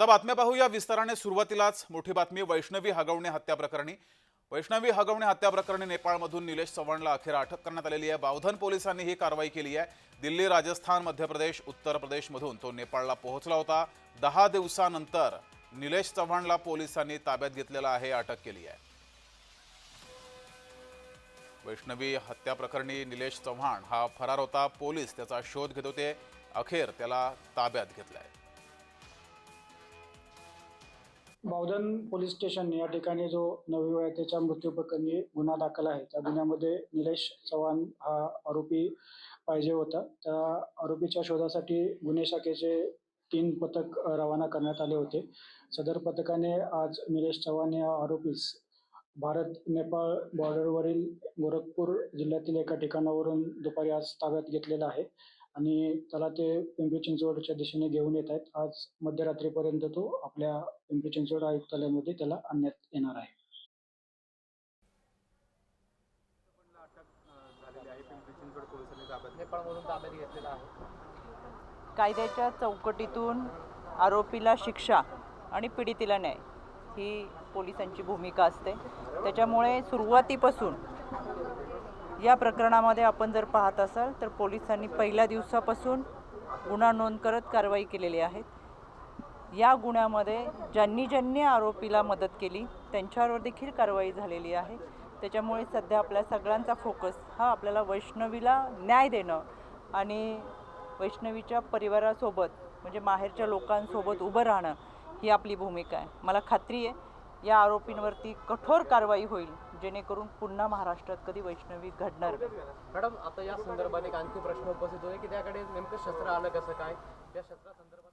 आता बातम्या पाहूया. विस्ताराने सुरुवातीलाच मोठी बातमी. वैष्णवी हगवणे हत्या प्रकरणी. वैष्णवी हगवणे हत्या प्रकरणी नेपाळमधून निलेश चव्हाणला अखेर अटक करण्यात आलेली आहे. बावधन पोलिसांनी ही कारवाई केली आहे. दिल्ली राजस्थान मध्य प्रदेश उत्तर प्रदेशमधून तो नेपाळला पोहोचला होता. दहा दिवसानंतर निलेश चव्हाणला पोलिसांनी ताब्यात घेतलेला आहे अटक केली आहे. वैष्णवी हत्या प्रकरणी निलेश चव्हाण हा फरार होता. पोलीस त्याचा शोध घेत होते. अखेर त्याला ताब्यात घेतलाय. बावधन पोलीस स्टेशन या ठिकाणी जो नवविवाहितेच्या मृत्यू प्रकरणी गुन्हा दाखल आहे. त्या गुन्ह्यामध्ये निलेश चव्हाण हा आरोपी पाहिजे होता. त्या आरोपीच्या शोधासाठी गुन्हे शाखेचे तीन पथक रवाना करण्यात आले होते. सदर पथकाने आज निलेश चव्हाण या आरोपीस भारत नेपाळ बॉर्डरवरील गोरखपूर जिल्ह्यातील एका ठिकाणावरून दुपारी आज ताब्यात घेतलेला आहे. आणि त्याला ते पिंपरी चिंचवडच्या दिशेने घेऊन येत आहेत. आज मध्यरात्रीपर्यंत तो आपल्या पिंपरी चिंचवड आयुक्तालयामध्ये त्याला आणण्यात येणार आहे. कायद्याच्या चौकटीतून आरोपीला शिक्षा आणि पीडितीला न्याय ही पोलिसांची भूमिका असते. त्याच्यामुळे सुरुवातीपासून या प्रकरणामध्ये आपण जर पाहत असाल तर पोलिसांनी पहिल्या दिवसापासून गुन्हा नोंद करत कारवाई केलेली आहे. या गुन्ह्यामध्ये ज्यांनी ज्यांनी आरोपीला मदत केली त्यांच्यावर देखील कारवाई झालेली आहे. त्याच्यामुळे सध्या आपल्या सगळ्यांचा फोकस हा आपल्याला वैष्णवीला न्याय देणं आणि वैष्णवीच्या परिवारासोबत म्हणजे माहेरच्या लोकांसोबत उभं राहणं ही आपली भूमिका आहे. मला खात्री आहे या आरोपींवरती कठोर कारवाई होईल. जेणेकरून पुन्हा महाराष्ट्रात कधी वैष्णवी घडणार नाही. मॅडम आता या संदर्भात एक आणखी प्रश्न उपस्थित होते की त्याकडे नेमकं शस्त्र आलं कसं काय? त्या शस्त्रासंदर्भात